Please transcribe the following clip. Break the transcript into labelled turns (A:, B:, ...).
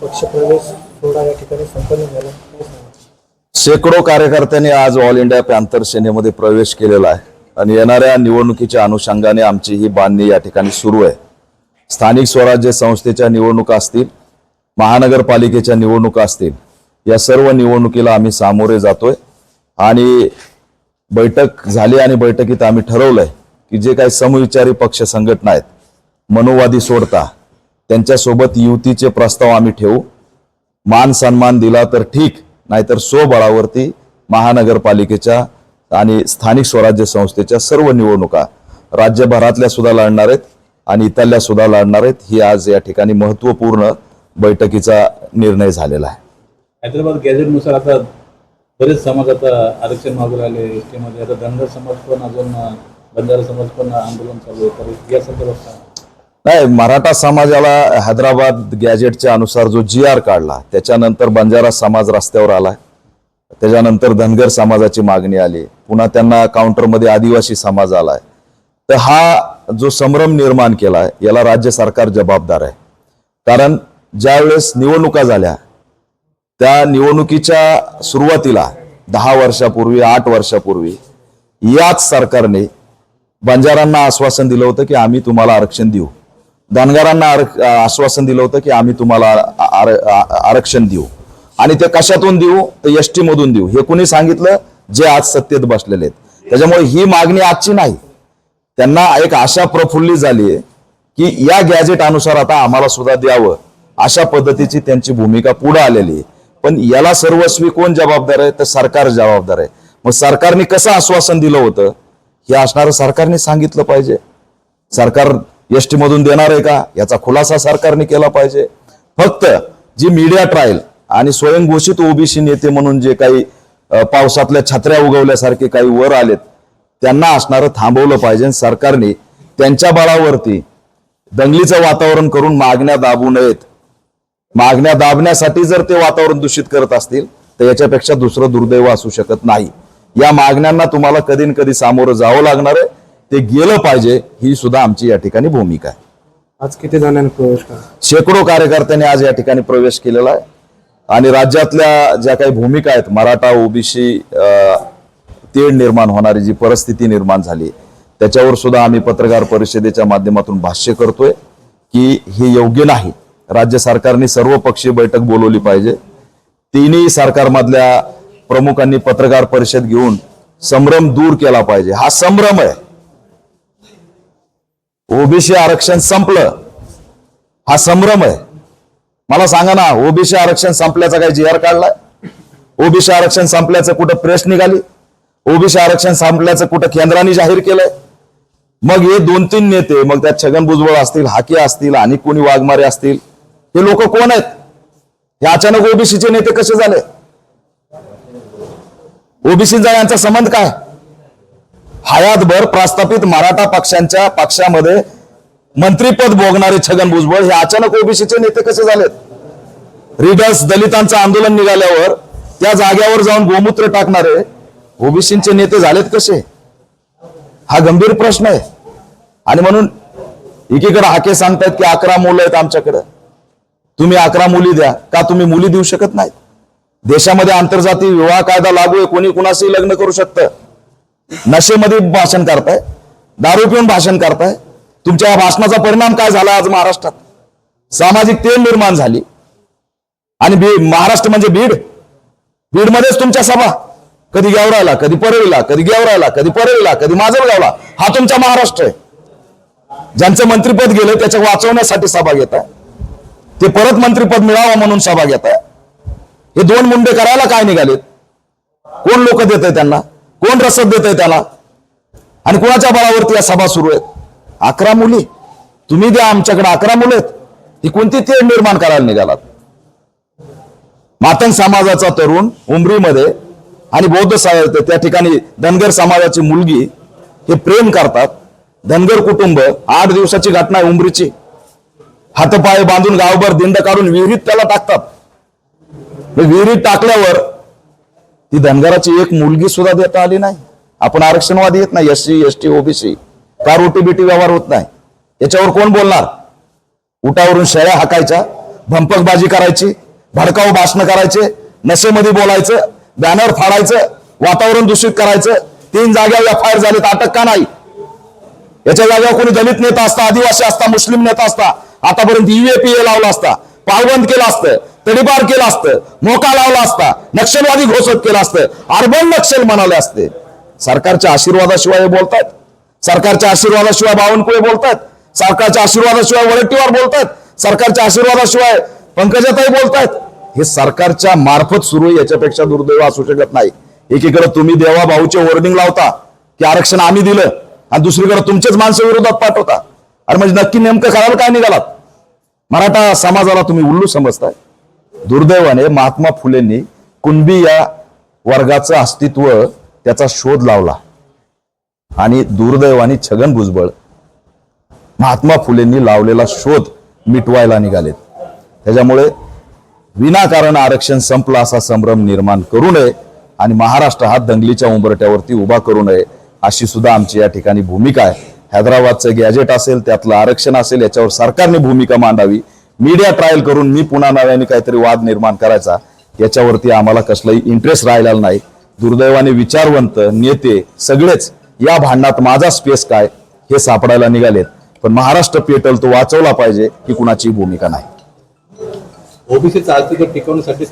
A: पक्षप्रवेश सोहळा या ठिकाणी संपन्न झाला.
B: शेकडो कार्यकर्त्यांनी आज ऑल इंडिया पॅन्थर सेनेमध्ये प्रवेश केलेला आहे. आणि येणाऱ्या निवडणुकीच्या अनुषंगाने आमची ही बांधणी या ठिकाणी सुरू आहे. स्थानिक स्वराज्य संस्थेच्या निवडणुका असतील महानगरपालिकेच्या निवडणुका असतील या सर्व निवडणुकीला आम्ही सामोरे जातोय. आणि बैठक झाली आणि बैठकीत आम्ही ठरवलंय की जे काही समविचारी पक्ष संघटना आहेत मनोवादी सोडता त्यांच्यासोबत युतीचे प्रस्ताव आम्ही ठेवू. मान सन्मान दिला तर ठीक नाहीतर स्वबळावरती महानगरपालिकेच्या आणि स्थानिक स्वराज्य संस्थेच्या सर्व निवडणुका राज्यभरातल्या सुद्धा लढणार आहेत आणि इथल्या सुद्धा लढणार आहेत. ही आज या ठिकाणी महत्त्वपूर्ण बैठकीचा निर्णय झालेला आहे.
C: हैदराबाद गॅझेटनुसार आता बरेच समाज आता आरक्षण मागू लागले एस टीमध्ये आता धनगर समाज पण अजून बंजारा समाज पण आंदोलन चालू आहे. तर या संदर्भात
B: नाही मराठा समाजाला हैदराबाद गॅजेटच्या अनुसार जो जी आर काढला त्याच्यानंतर बंजारा समाज रस्त्यावर आला त्याच्यानंतर धनगर समाजाची मागणी आली. पुन्हा त्यांना काउंटरमध्ये आदिवासी समाज आलाय. तर हा जो संभ्रम निर्माण केलाय याला राज्य सरकार जबाबदार आहे. कारण ज्यावेळेस निवडणुका झाल्या त्या निवडणुकीच्या सुरुवातीला दहा वर्षापूर्वी आठ वर्षापूर्वी याच सरकारने बंजारांना आश्वासन दिलं होतं की आम्ही तुम्हाला आरक्षण देऊ. धनगरांना आर- आश्वासन दिलं होतं की आम्ही तुम्हाला आर- आरक्षण देऊ. आणि ते कशातून देऊ? तर एस टी मधून देऊ. हे कुणी सांगितलं? जे आज सत्तेत बसलेले आहेत. त्याच्यामुळे ही मागणी आजची नाही. त्यांना एक आशा प्रफुल्लित झाली आहे की या गॅजेट अनुसार आता आम्हाला सुद्धा द्यावं. अशा पद्धतीची त्यांची भूमिका पुढे आलेली आहे. पण याला सर्वस्वी कोण जबाबदार आहे? तर सरकार जबाबदार आहे. मग सरकारने कसं आश्वासन दिलं होतं? हे असणारं सरकारने सांगितलं पाहिजे. सरकार एस मधून देणार आहे का? याचा खुलासा सरकारने केला पाहिजे. फक्त जी मीडिया ट्रायल आणि स्वयंघोषित ओबीसी नेते म्हणून जे काही पावसातल्या छत्र्या उगवल्यासारखे काही वर आलेत त्यांना असणारं थांबवलं पाहिजे सरकारने त्यांच्या बळावरती दंगलीचं वातावरण करून मागण्या दाबू नयेत. मागण्या दाबण्यासाठी जर ते वातावरण दूषित करत असतील तर याच्यापेक्षा दुसरं दुर्दैव असू शकत नाही. या मागण्यांना तुम्हाला कधी न कधी सामोरं जावं लागणार आहे. ते गेलं पाहिजे ही सुद्धा आमची या ठिकाणी भूमिका आहे.
A: आज किती जणांनी प्रवेश केला?
B: शेकडो कार्यकर्त्यांनी आज या ठिकाणी प्रवेश केलेला आहे. आणि राज्यातल्या ज्या काही भूमिका आहेत मराठा ओबीसी तेढ निर्माण होणारी जी परिस्थिती निर्माण झाली त्याच्यावर सुद्धा आम्ही पत्रकार परिषदेच्या माध्यमातून भाष्य करतोय की हे योग्य नाही. राज्य सरकारने सर्व पक्षीय बैठक बोलवली पाहिजे. तिन्ही सरकारमधल्या प्रमुखांनी पत्रकार परिषद घेऊन संभ्रम दूर केला पाहिजे. हा संभ्रम आहे. ओबीसी आरक्षण संपलं. हा संभ्रम आहे. मला सांगा ना ओबीसी आरक्षण संपल्याचा काही जी आर काढलाय? ओबीसी आरक्षण संपल्याचं कुठं प्रेस निघाली? ओबीसी आरक्षण संपल्याचं कुठं केंद्राने जाहीर केलंय? मग हे दोन तीन नेते मग त्यात छगन भुजबळ असतील हाके असतील आणि कोणी वाघमारे असतील हे लोक कोण आहेत? हे अचानक ओबीसीचे नेते कसे झाले? ओबीसीचा यांचा संबंध काय? हयातभर प्रस्थापित मराठा पक्षांच्या पक्षामध्ये मंत्रीपद भोगणारे छगन भुजबळ हे अचानक ओबीसीचे नेते कसे झालेत? रिडर्स दलितांचं आंदोलन निघाल्यावर त्या जाग्यावर जाऊन गोमूत्र टाकणारे ओबीसीचे नेते झालेत कसे? हा गंभीर प्रश्न आहे. आणि म्हणून एकीकडे हाके सांगतायत की अकरा मुलं आहेत आमच्याकडे. तुम्ही अकरा मुली द्या. का तुम्ही मुली देऊ शकत नाहीत? देशामध्ये आंतरजातीय विवाह कायदा लागू आहे. कोणी कुणाशी लग्न करू शकतं. नशेमध्ये भाषण करताय दारू पिऊन भाषण करताय. तुमच्या भाषणाचा परिणाम काय झाला आज महाराष्ट्रात? सामाजिक तेल निर्माण झाली. आणि महाराष्ट्र म्हणजे बीड. बीडमध्येच तुमच्या सभा. कधी गावराला कधी परळीला कधी गेवरायला कधी परळीला कधी माजलगावला. हा तुमचा महाराष्ट्र आहे. ज्यांचं मंत्रीपद गेलं त्याच्या वाचवण्यासाठी सभा घेत आहे. ते परत मंत्रीपद मिळावं म्हणून सभा घेत आहे. हे दोन मुंडे करायला काय निघालेत? कोण लोक देत आहे त्यांना? कोण रसद देत आहे त्याला? आणि कोणाच्या बळावरती या सभा सुरू आहेत? अकरा मुली. तुम्ही द्या आमच्याकडे अकरा मुलं आहेत. ही कोणती तेढ निर्माण करायला निघालात? मातंग समाजाचा तरुण उमरीमध्ये आणि बौद्ध सा- त्या ठिकाणी धनगर समाजाची मुलगी हे प्रेम करतात. धनगर कुटुंब आठ दिवसाची घटना आहे उमरीची. हातपाय बांधून गावभर दिंड काढून विहिरीत त्याला टाकतात. विहिरीत टाकल्यावर ती धनगराची एक मुलगी सुद्धा देता आली नाही. आपण आरक्षणवादी येत नाही S C S T OBC का रोटी बिटी व्यवहार होत नाही? याच्यावर कोण बोलणार? उठावरून शेळ्या हाकायच्या भंपकबाजी करायची भडकाऊ भाषण करायचे नशेमध्ये बोलायचं बॅनर फाडायचं वातावरण दूषित करायचं तीन जाग्यावर एफ आय आर झालेत अटक का नाही? याच्या जागेवर कोणी दलित नेता असता आदिवासी असता मुस्लिम नेता असता आतापर्यंत युएपीए लावला असता पायबंद केलं असतं तडीपार केलं असतं मोका लावला असता नक्षलवादी घोषित केलं असतं अर्बन नक्षल म्हणाले असते. सरकारच्या आशीर्वादाशिवाय हे बोलतात सरकारच्या आशीर्वादाशिवाय बावनकुळे बोलतात सरकारच्या आशीर्वादाशिवाय वडट्टीवार बोलतात सरकारच्या आशीर्वादाशिवाय पंकजाताई बोलतात हे सरकारच्या मार्फत सुरू याच्यापेक्षा दुर्दैव असू शकत नाही. एकीकडे तुम्ही देवा भाऊचे वॉर्निंग लावता की आरक्षण आम्ही दिलं आणि दुसरीकडे तुमचेच माणसं विरोधात पाठवता. अरे म्हणजे नक्की नेमकं करायला काय निघालात? मराठा समाजाला तुम्ही उल्लू समजताय. दुर्दैवाने महात्मा फुलेंनी कुणबी या वर्गाचं अस्तित्व त्याचा शोध लावला. आणि दुर्दैवाने छगन भुजबळ महात्मा फुलेंनी लावलेला शोध मिटवायला निघालेत. त्याच्यामुळे विनाकारण आरक्षण संपला असा संभ्रम निर्माण करू नये आणि महाराष्ट्र हा दंगलीच्या उंबरट्यावरती उभा करू नये अशी सुद्धा आमची या ठिकाणी भूमिका आहे. हैदराबादचं गॅजेट असेल त्यातलं आरक्षण असेल याच्यावर सरकारने भूमिका मांडावी. मीडिया ट्रायल करून मी पुन्हा नव्याने काहीतरी वाद निर्माण करायचा याच्यावरती आम्हाला कसलाही इंटरेस्ट राहिलेला नाही. दुर्दैवाने विचारवंत नेते सगळेच या भांडणात माझा स्पेस काय हे सापडायला निघालेत. पण महाराष्ट्र पेटल तो वाचवला पाहिजे ही कुणाची भूमिका नाही.
C: ओबीसीचा टिकवण्यासाठी